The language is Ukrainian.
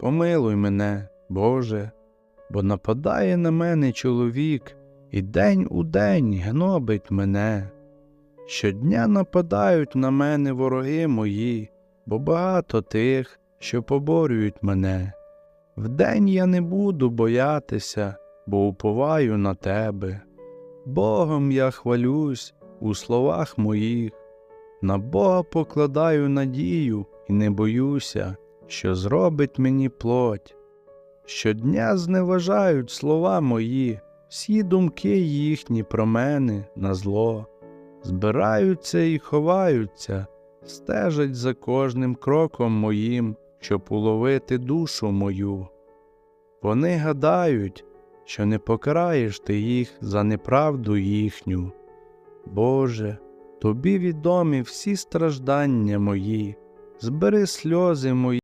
помилуй мене, Боже, бо нападає на мене чоловік, і день у день гнобить мене. Щодня нападають на мене вороги мої, бо багато тих, що поборюють мене. Вдень я не буду боятися, бо уповаю на тебе. Богом я хвалюсь у словах моїх, на Бога покладаю надію і не боюся, що зробить мені плоть. Щодня зневажають слова мої, всі думки їхні про мене на зло, збираються і ховаються, стежать за кожним кроком моїм, щоб уловити душу мою. Вони гадають, що не покараєш ти їх за неправду їхню. Боже, тобі відомі всі страждання мої, збери сльози мої.